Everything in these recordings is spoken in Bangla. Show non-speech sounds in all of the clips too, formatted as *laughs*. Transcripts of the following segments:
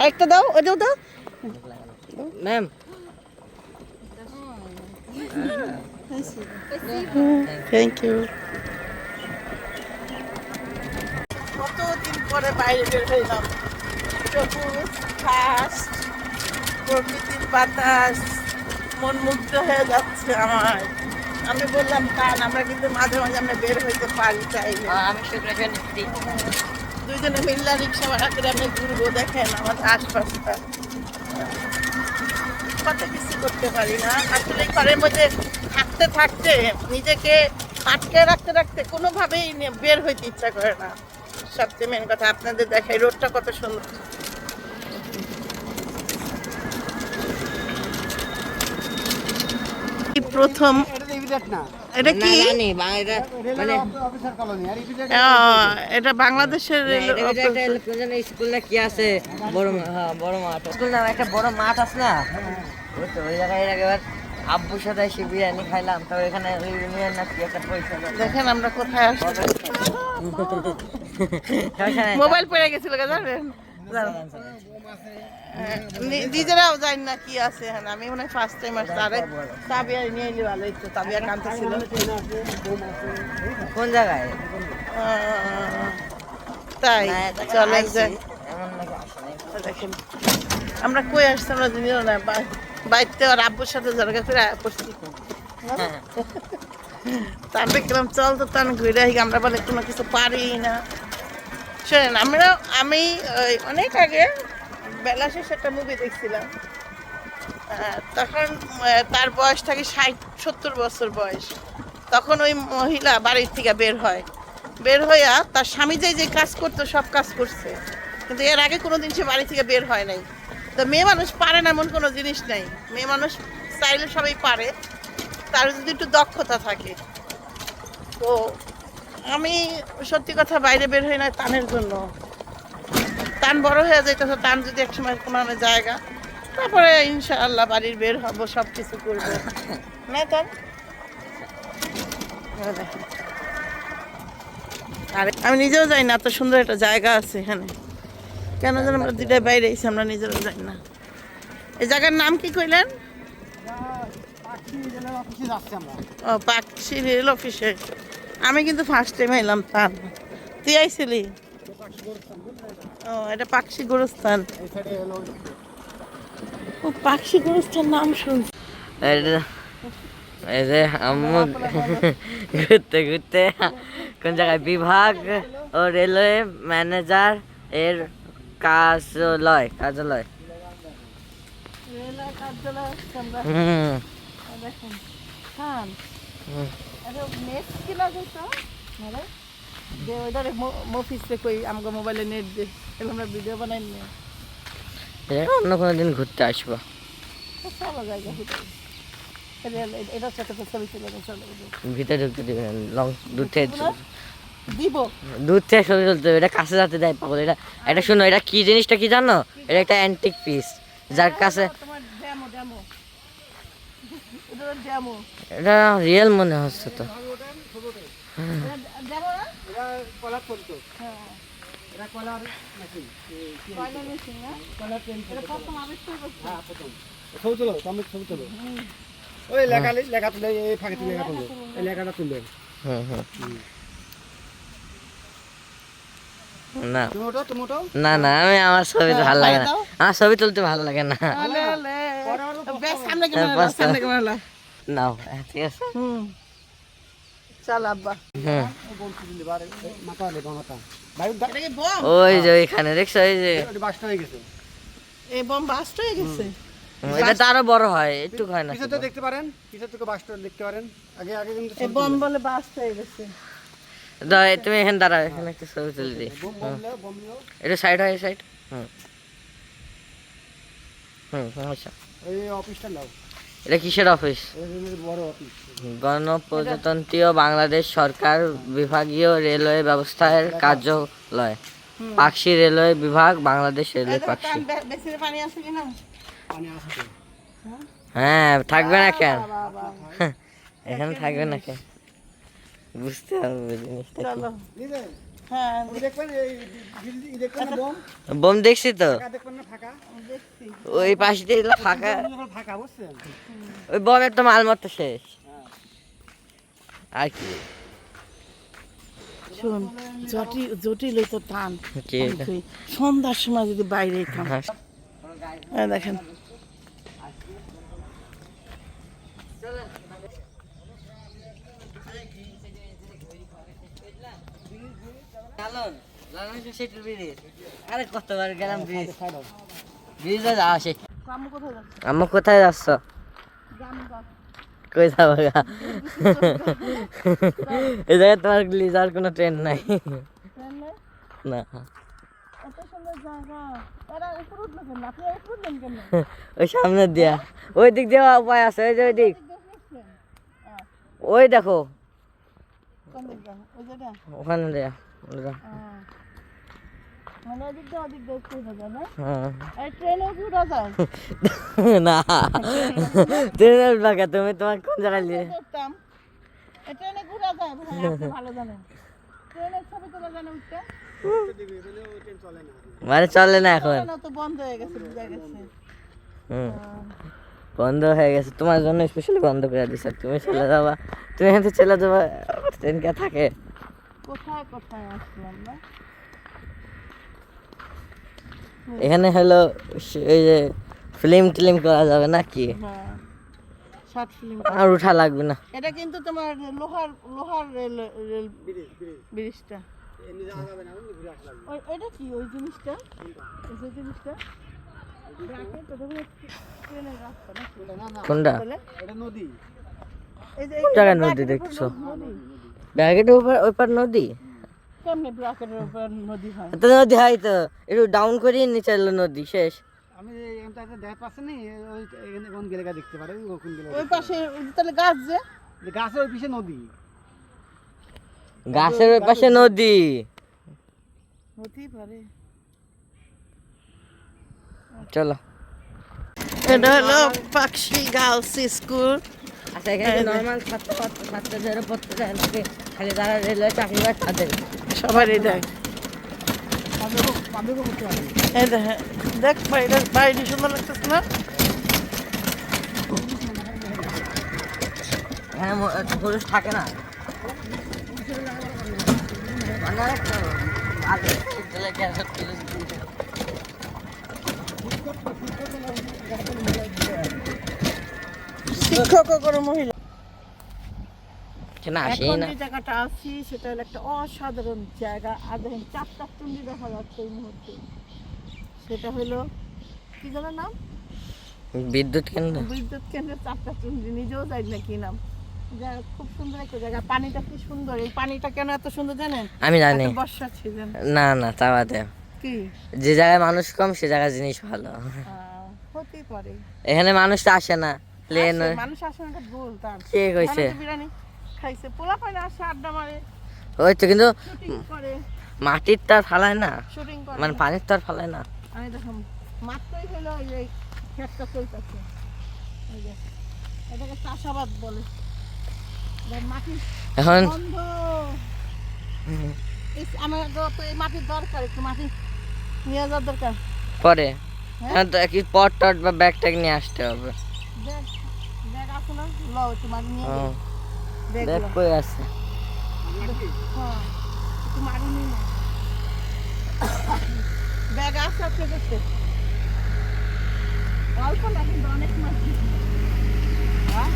আরেকটা দাও ওইটাও দাও। ম্যাম থ্যাংক ইউ কতদিন পরে বাইরে বের হইলাম? সবুজ ঘাস প্রকৃতির বাতাস মন মুগ্ধ হয়ে যাচ্ছে আমার। আমি বললাম কান আমরা কিন্তু মাঝে মাঝে আমরা বের হইতে পারি চাইলে আমি শুক্রেশ্বর দুইজনে মিল্লা রিক্সা ভাড়া করে আমরা ঘুরবো, দেখেন আমাদের আশপাশটা। কত কিছু করতে পারি না। আসলে ঘরের মধ্যে থাকতে থাকতে, নিজেকে আটকে রাখতে রাখতে কোনোভাবেই বের হইতে ইচ্ছা করে না। সবচেয়ে মেন কথা আপনাদের দেখাই, রোডটা কত সুন্দর। প্রথম এটা কি? এটা মানে অফিসার কলোনি আর ইমিডিয়েট আহ, এটা বাংলাদেশের স্কুল না কি আছে? বড় হ্যাঁ বড় মাঠ। স্কুল না একটা বড় মাঠ আছে না? ওই তো ওই জায়গায় এর আব্বুর সাথে এসে বিরিয়ানি খাইলাম। তো এখানে ওই ইউনিয়ন না কি একটা পয়সা দেখেন আমরা কোথায় আসছি। *laughs* মোবাইল পড়ে গেছিল জানেন? নিজেরাও জানি না কি আছে হ্যাঁ আমি মনে হয় ফার্স্ট টাইম আসছি। আরে তাবিয়া নিয়ে এলি ভালো হইতো তাবিয়া কান্তা ছিল। কোন জায়গায়? তাই চলেন যাই। দেখেন আমরা কই আসছি আমরা জানিও না বা- বাইতে আর আব্বুর সাথে জরগা করে পড়ছি তারপরে গেলাম চল তো তান ঘুরে আমরা বলে কোনো কিছু পারি না। শোনেন, আমরা, আমি অনেক আগে বেলা শেষে একটা মুভি দেখছিলাম। তখন তার বয়স থাকে ষাট, সত্তর বছর বয়স। তখন ওই মহিলা বাড়ির থেকে বের হয়। বের হইয়া তার স্বামী যে যে কাজ করতো, সব কাজ করছে। কিন্তু এর আগে কোনো দিন সে বাড়ি থেকে বের হয় নাই। তো মেয়ে মানুষ পারে না এমন কোনো জিনিস নাই। মেয়ে মানুষ চাইলে সবাই পারে। তার যদি একটু দক্ষতা থাকে। তো আমি সত্যি কথা বাইরে বের হই না টানের জন্য। টান বড় হয়ে যাইতেছে টান যদি এক সময় কোনো জায়গা তারপরে ইনশাআল্লাহ বাড়ির বের হব সব কিছু করব। না তার আরে আমি নিজেও যাই না এত সুন্দর একটা জায়গা আছে এখানে। কেন যেন আমরা দুটাই বাইরে এসে আমরা নিজেরাও যাই না। এই জায়গার নাম কি কইলেন? পাখি ও পাকশি রেল অফিসে। আমি কিন্তু ফার্স্ট টাইম এলাম তার। তুই আইছিলি? ও এটা পাকশি গোরস্থান। এই সাইডে হলো ও পাকশি গোরস্থান নাম শুনছি। এই যে- আম্মু ঘুরতে ঘুরতে কোন জায়গায় বিভাগ ও রেলওয়ে ম্যানেজার এর কার্যালয় কার্যালয়। হুম। দে ওইটারে মফিসে কই আমগো মোবাইলে নেট দে তাহলে আমরা ভিডিও বানাই নিয়ে অন্য কোনো দিন ঘুরতে আসব। ভিতরে ঢুকতে দিবেন লং দূর থেকে দিব। দূর থেকে হবে এটা কাছে যাতে দেয় পাগল এটা এটা শুনো এটা কি জিনিসটা কি জানো? এটা একটা অ্যান্টিক পিস যার কাছে ডেমো ডেমো এটা রিয়েল মনে হচ্ছে তো। হ্যাঁ। হ্যাঁ ওই লেখা লেখা তুলে এই ফাঁকে তুলে লেখা তুলবে এই লেখাটা তুলবে হুম হুম। না। না না আমি আমার ছবি তো ভালো লাগে না। আমার ছবি তুলতে ভালো লাগে না। নাও ঠিক আছে ওই যে ওইখানে দেখছ? যে। হয়ে এই বম বাস্ট হয়ে গেছে? এটা তো আরও বড় হয় একটু হয় না দেখতে পারেন পিছন থেকে বাসটা দেখতে পারেন। আগে আগে কিন্তু এই বম বলে বাস্ট হয়ে গেছে। তুমি এখানে দাঁড়াও এখানে একটা ছবি তুলে দিই। এটা সাইড হয় সাইড হুম। হুম সমস্যা। এই অফিসটা নাও। এটা কিসের অফিস গণপ্রজাতন্ত্রীয় বাংলাদেশ সরকার বিভাগীয় রেলওয়ে ব্যবস্থার কার্যালয়। পাকশি রেলওয়ে বিভাগ বাংলাদেশ রেলওয়ে পাকশি। হ্যাঁ থাকবে না কেন? বাবা এখানে থাকবে না কেন? বুঝতে হবে জিনিসটা হ্যাঁ বোম? বোম দেখছি তো। ওই পাশ দিয়ে ফাঁকা। যখন ফাঁকা বুঝছেন? ওই বোমের তো মাল মতো শেষ। আর কি। শোন জটিল জটিল তো টান। সন্ধ্যার সময় যদি বাইরে হ্যাঁ। হ্যাঁ দেখেন লালন, লালন সেতুর ব্রিজ। আরে কতবার গেলাম ব্রিজ। ব্রিজে যাওয়া শেষ কোথায় যাচ্ছে? আম্মু কোথায় যাচ্ছ? কই যাব গা? এই জায়গায় তোমার লিজার কোনো ট্রেন নাই। না। ওই সামনে দিয়া। ওই দিক দিয়ে উপায় আছে ওই যে ওই দিক। ওই দেখো। ওই যেটা ওখানে দেয়া। মানে ওদিক দিয়ে ওদিক দিয়ে একটু উঠে যায় *laughs* না। এই ট্রেনে কি উঠা যায় না। ট্রেনের বাঁকা তুমি তোমার কোন জায়গায় নিয়ে ট্রেনে ঘুরা যায় ভালো জানেন। ট্রেনের ছবি তোলা জানে উঠতে? চলে না এখন? বন্ধ হয়ে গেছে বন্ধ হয়ে তোমার জন্য স্পেশালি বন্ধ করে দিছে। তুমি চলে যাবা। তুমি চলে যাবা। ট্রেন কে থাকে। কোথায় কোথায় আসলাম না এখানে হলো এই যে ফিল্ম টিলিম করা যাবে নাকি? হ্যাঁ শর্ট ফিল্ম আর উঠা লাগবে না। এটা কিন্তু তোমার লোহার লোহার রেল রেল ব্রিজটা। এমনি যাওয়া যাবে না এমনি ঘুরে আসা লাগবে ওই এটা কি? ওই জিনিসটা? ওই জিনিসটা? রাখে তো দেখো ট্রেনের রাস্তা না ওটা না না কোনটা এটা নদী। এই যে নদী দেখছ? ব্যাগেটের উপর ওই পার নদী? কেমনে ব্রাকেটের উপর নদী হয়? তো নদী হয় তো। একটু ডাউন করিয়ে নিচে এলো নদী শেষ। আমি এখানটা একটা দেখা পাচ্ছি না ওই এখানে কোন গেলে দেখতে পারে ওই কোন গেলে ওই পাশে ওই তাহলে গাছ যে? গাছের ওই পিছে নদী। গাছের ওই পাশে নদী। হতেই পারে। চলো। এটা হলো পাকশি গার্লস স্কুল। আচ্ছা এখানে নর্মাল ছাত্র ছাত্র ছাত্রদের পড়তে যায় নাকি খালি যারা রেলওয়ে চাকরি পায় তাদের। সবারই দেখ এই দেখ দেখ বাইরে বাইরে সুন্দর লাগতেছে না? এখানে পুরুষ থাকে না। শিক্ষক করে মহিলা। এখানে আসেই না জায়গাটা আছি সেটা হলো একটা অসাধারণ জায়গা। আর দেখেন চারটা চুন্ডি দেখা যাচ্ছে এই মুহূর্তে। সেটা হলো কি যেন নাম? বিদ্যুৎ কেন্দ্র। বিদ্যুৎ কেন্দ্রের চারটা চুন্ডি নিজেও জানি না কি নাম। খুব সুন্দর একটা জায়গা। পানিটা কি সুন্দর? এই পানিটা কেন এত সুন্দর জানেন? আমি জানি। বর্ষা না না চাওয়াতে কি? যে জায়গায় মানুষ কম সে জায়গায় জিনিস ভালো। হতেই পারে। এখানে মানুষ তো আসে না। প্লেন মানুষ আসে এটা ভুল তার। কে কইছে? বিরিয়ানি খাইছে পোলা পায় না আসে আড্ডা মারে ওই তো কিন্তু মাটির ফালায় না। মানে পানির ফালায় না। আমি দেখুন মাত্রই হলো ওই যে চলতেছে। এটাকে চাষাবাদ বলে। এখন আমার তো এই মাটির দরকার একটু মাটি নিয়ে যাওয়ার দরকার। পরে। হ্যাঁ? হ্যাঁ তো কি পট টট বা ব্যাগ ট্যাগ নিয়ে আসতে হবে। ব্যাগ কই আছে। হ্যাঁ। ব্যাগ আছে আপনার কাছে অল্প না কিন্তু অনেক মাটি হ্যাঁ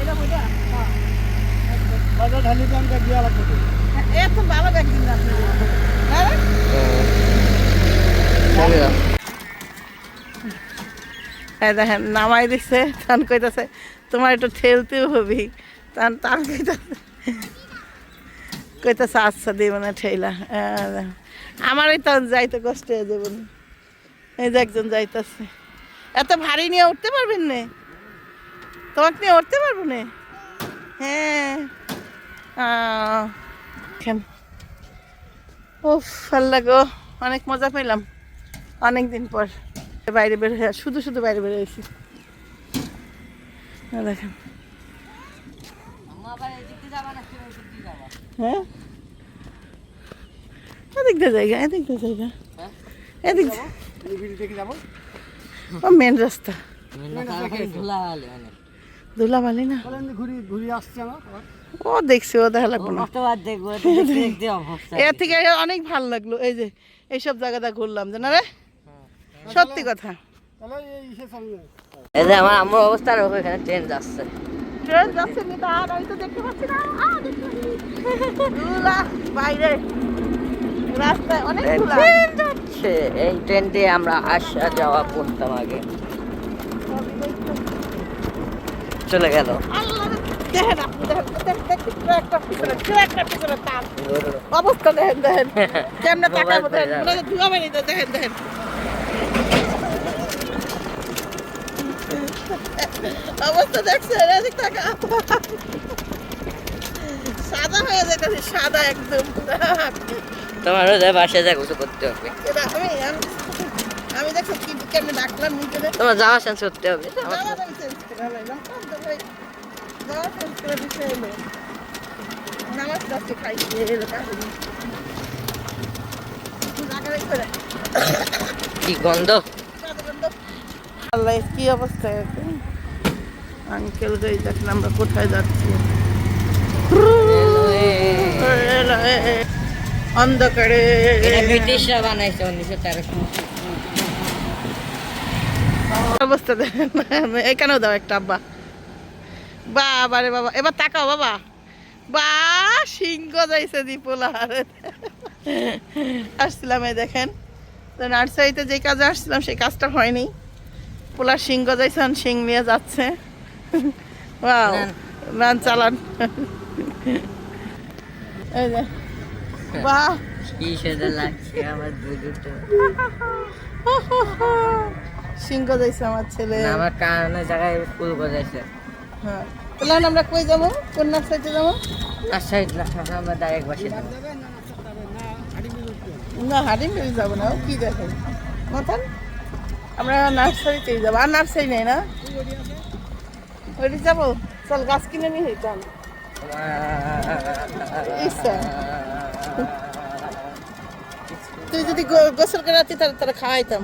এটা ওইটা হ্যাঁ। বাজার ঢালি তো আমাকে দেওয়া লাগবে এত ভালো ব্যাগ দিন আপনি হ্যাঁ নামাই দিছে তান কইতাছে তোমার একটু ঠেলতেও হবি। তান তান কইতাছে আচ্ছা দিব না ঠেলা হ্যাঁ, দেখেন। আমারই তখন যাইতে কষ্ট হয়ে যাবে। এই যে একজন যাইতাছে। এত ভারী নিয়ে উঠতে পারবেন না? তোমাকে নিয়ে উঠতে পারব না? হ্যাঁ। উফ ভালো লাগো অনেক মজা পেলাম অনেক দিন পর। বাইরে বের হয়ে শুধু শুধু বাইরে বের হয়েছি। দেখেন? হ্যাঁ? জায়গা জায়গা? এদিক ও মেন রাস্তা। ধুলা বালি না ঘুরি ঘুরি আসছে আমার ও দেখছি ও দেখা লাগবো না এর থেকে অনেক ভালো লাগল। এই যে এইসব জায়গাটা ঘুরলাম জানা রে? সত্যি কথা। এই যে আমার অবস্থা আর ওখানে ট্রেন যাচ্ছে। ট্রেন যাচ্ছে কিন্তু আর আমি তো দেখতে পাচ্ছি না। আ, দেখতে পাচ্ছি। বাইরে। রাস্তায় অনেক ধুলা যাচ্ছে। এই ট্রেন দিয়ে আমরা আসা যাওয়া করতাম আগে। চলে গেল। দেখেন আপনি দেখেন পিছনে পিছনে তার অবস্থা দেখেন দেখেন। *laughs* কেমনে তাকাবো দেখেন দেখেন। অবস্থা দেখছে এদিক টাকা সাদা হয়ে যেতেছে সাদা একদম। তোমারও যা বাসায় যা গোসল করতে হবে। আমি আমি- দেখো কি কেমনে ডাকলাম নিজেরে। তোমার জামা চেঞ্জ করতে হবে আমার জামা আমি চেঞ্জ করে লাইলাম তো ভাই। জামা চেঞ্জ করে দিতে এলো নামাজ কাছে খাইছে এলো করে। কি গন্ধ? আল্লাহ কি অবস্থা আঙ্কেল গাই দেখেন আমরা কোথায় যাচ্ছি। অন্ধকারে। ব্রিটিশরা বানাইছে উনিশশো তেরো অবস্থা দেখেন এখানেও দাও একটা আব্বা। বাবা রে বাবা এবার তাকাও বাবা। বা সিংহ যাইছে দীপোলার আসছিলাম এই দেখেন তো নার্সারিতে যে কাজে আসছিলাম সেই কাজটা হয়নি। পোলার সিংহ যাইছেন সিং নিয়ে যাচ্ছে। ওয়াও। রান চালান এই যে। বাহ। কি সেটা লাগছে আমার দুটো সিংহ যাইছে আমার ছেলে। আমার কারণে জায়গায় ফুল গজাইছে হ্যাঁ। তাহলে আমরা কই যাব? কোন নার্সারিতে যাব? সাইড না আমরা ডাইরেক্ট বাসে যাব। না। হাড়ি মিল যাব না কি দেখেন মতন আমরা নার্সারিতেই যাব। আর নার্সারি নেই না? ওইটি যাব? চল গাছ কিনে নিয়ে ইচ্ছা তুই যদি গো- গোসল করে রাখতি তাহলে তারা খাওয়াইতাম।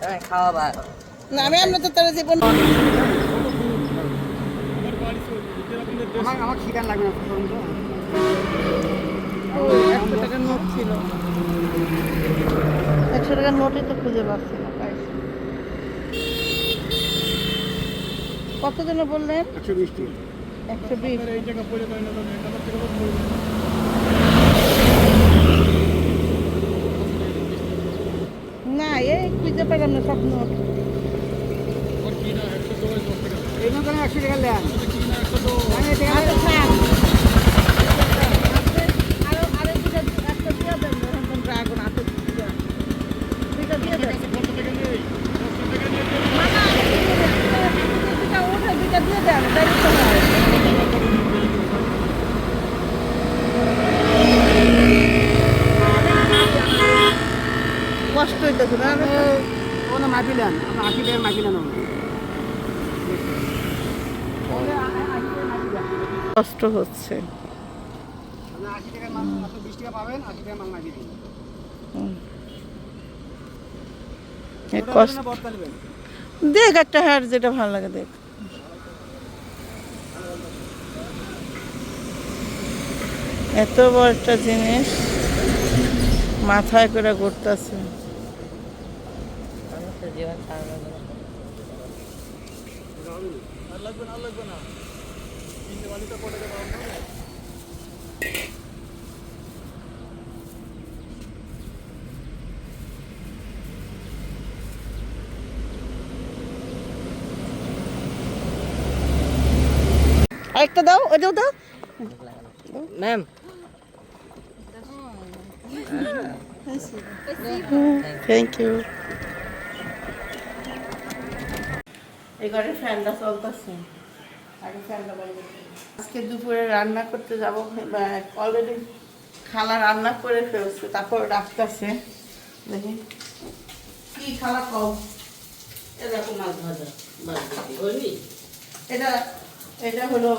তুমি খাওয়াবা। না আমি আমরা তো তারা জীবন আমার আমার ঠিকান লাগবে না একশো টাকার নোট ছিল। একশো টাকার নোটই তো খুঁজে পাচ্ছি না। কত জনে বললেন? একশো একশো বিশ। না না এই খুঁজে পেলাম না স্বপ্ন। একশো টাকা নেন আচ্ছা, থাক। আরও আরও দুটা একটা দিয়ে দেন রঞ্জন ড্রাগন আছে দুটা দুইটা দিয়ে দেন না, না, দুইটা ওঠে দুইটা দিয়ে দেন তাই তো হয়। কষ্ট হইতেছে না ও না মাপিলেন আমরা আশি টাকার মাপিলেন কষ্ট হচ্ছে আমরা আশি টাকার মাল মাত্র বিশ টাকা পাবেন আশি টাকার মাল মাপিয়ে দিন এ কষ্ট বর্তা নেবেন দেখ একটা হার যেটা ভালো লাগে, দেখ। এত বড় একটা জিনিস মাথায় করে ঘুরতেছে। জীবন সারানোর জন্য আরেকটা দাও ওটাও দাও ম্যাম থ্যাংক ইউ এই ঘরে ফ্যানটা চলতেছে। আগে ফ্যানটা বাইরে আজকে দুপুরে রান্না করতে যাব অলরেডি খালা রান্না করে ফেলছে তারপর ডাকতেছে। দেখি। কি খালা কও? এরকম মাছ ভাজা বুঝলি এটা এটা হলো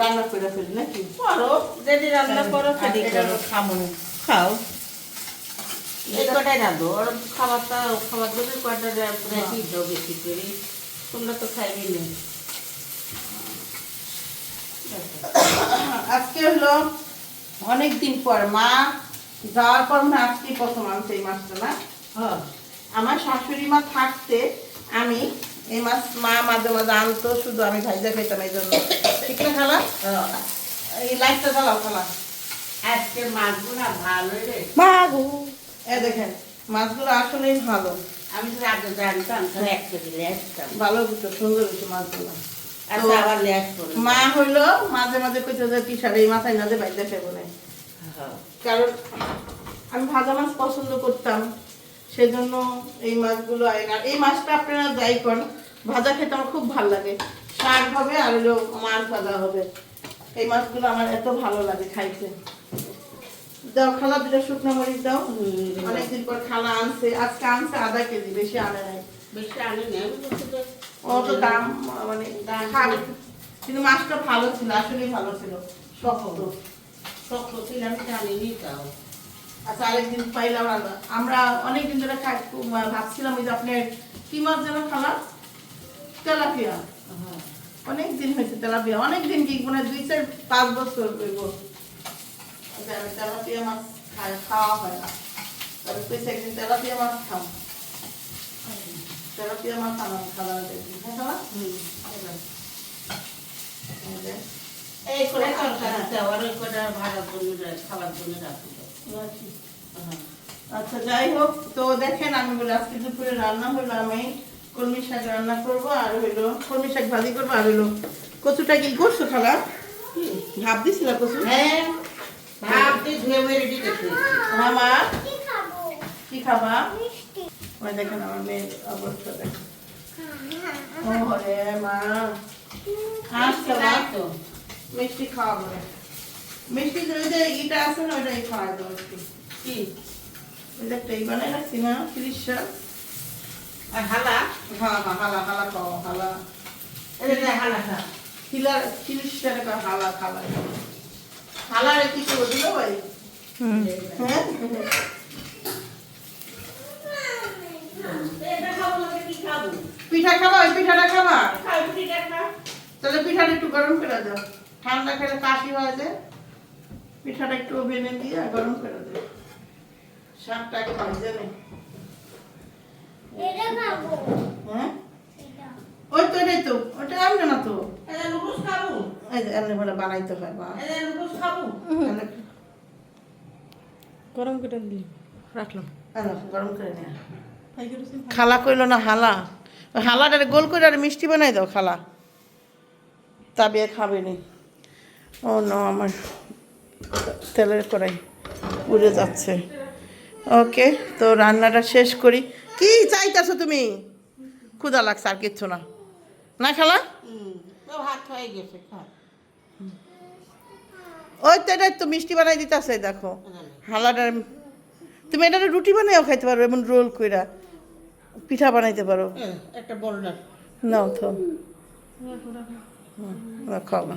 রান্না করে ফেলি নাকি? করো যদি রান্না করো করো। খাও। এই কটাই রাঁধো? ওর খাবারটা খাবার দেবে কটা রেখে দাও বেশি করে। তোমরা তো খাইবে না। আজকে হলো অনেক দিন পর। মা যাওয়ার পর মনে হয় আজকেই প্রথম আনছে এই মাছটা না। হ্যাঁ। আমার শাশুড়ি মা থাকতে আমি এই মাছ মা মাঝে মাঝে আনতো শুধু আমি ভাইজা খেতাম এই জন্য। ঠিক না খালা? এই লাইটটা জ্বালাও খালা। আজকে মাছগুলো ভালো রে। মাগু এ দেখেন মাছগুলো আসলেই ভালো। আমি তো আগে জানতাম তো এক কেজি লেসতাম ভালো হতো সুন্দর হতো মাছগুলো আচ্ছা আবার করো মা হইল মাঝে মাঝে কইতো যে টিশার্ট এই মাথায় না যে বাইরে ফেবো না হ্যাঁ। কারণ আমি ভাজা মাছ পছন্দ করতাম সেজন্য এই মাছগুলো আই না এই মাছটা আপনারা যাই করেন ভাজা খেতে আমার খুব ভালো লাগে। শাক হবে আর হলো মাছ ভাজা হবে। এই মাছগুলো আমার এত ভালো লাগে খাইতে। দাও খালা দুটো শুকনো মরিচ দাও। অনেকদিন পর খালা আনছে। আজকে আনছে আধা কেজি বেশি আনে নাই। বেশি আনে নেই আমি বলছি যে ও তো দাম মানে কিন্তু মাছটা ভালো ছিল আসলেই ভালো ছিল। শক্ত। শক্ত ছিল আমি জানিনি তাও। আচ্ছা আরেকদিন পাইলাম আমরা। আমরা অনেকদিন ধরে ভাবছিলাম ওই যে আপনার কি মাছ যেন খালা? তেলাপিয়া। হ্যাঁ। অনেক দিন হয়েছে তেলাপিয়া। অনেকদিন কি মানে দুই চার পাঁচ বছর হইব। আমি তেলাপিয়া মাছ খাই খাওয়া হয় না তবে তুই একদিন তেলাপিয়া মাছ খাও তেলাপিয়া মাছ আমার খাওয়া দেখি হ্যাঁ খালা হুম এই যে, এই করে তরকারি দাও আর ওই কটা ভাড়ার জন্য রা- খাবার জন্য রাখি দাও রাখি। হ্যাঁ আচ্ছা যাই হোক তো দেখেন আমি বলে আজকে দুপুরে রান্না হলো আমি কলমি শাক রান্না করব আর হইল কলমি শাক ভাজি করব আর হইল কচুটা কি করছ খালা ভাব দিছিল কচু হ্যাঁ ভাত দিয়ে ধুয়ে মেরে দিতে মামা কি খাবা? ওই দেখেন আমার মেয়ের অবস্থা দেখেন। ও মা আচ্ছা মা। মিষ্টি খাওয়াবো। মিষ্টি ওই আছে না ওইটাই খাওয়া দেবো কি? ওই যে বানাই রাখছি না তিরিশ সাল। আর হালা? হ্যাঁ হ্যাঁ হালা হালা খাও হালা। এটা হালা খা কিলা তিরিশ টাকা হালা খালা। হালা রে কি করে ভাই? হ্যাঁ? খাব খাব? পিঠা খাবা ওই পিঠাটা খাবা? তাহলে পিঠাটা একটু গরম করে দাও। ঠান্ডা খেলে কাশি হয় যে। পিঠাটা একটু ওভেনে দিয়ে গরম করে দাও। শাকটা আগে ভাজে নে। হ্যাঁ? ওই তো এটাই তো ওটা এমনি না তো। এমনি বলে বানাইতে হয় বা গরম করে দিলি রাখলাম। গরম করে নিয়ে। খালা কইলো না হালা ওই হালাটারে গোল করে আর মিষ্টি বানাই দাও খালা। তাবিয়ে খাবে নি। ও ন আমার তেলের কড়াই উড়ে যাচ্ছে। ওকে তো রান্নাটা শেষ করি। কি চাইতেছো তুমি? ক্ষুধা লাগছে আর কিচ্ছু না। না খালা? ভাত হয়ে গেছে খা। ওই তো এটা তো মিষ্টি বানাই দিতেছে দেখো। হালাটার তুমি এটা রুটি বানাইও খাইতে পারো এমন রোল কইরা। পিঠা বানাইতে পারো। একটা বড় নাও তো খাও না।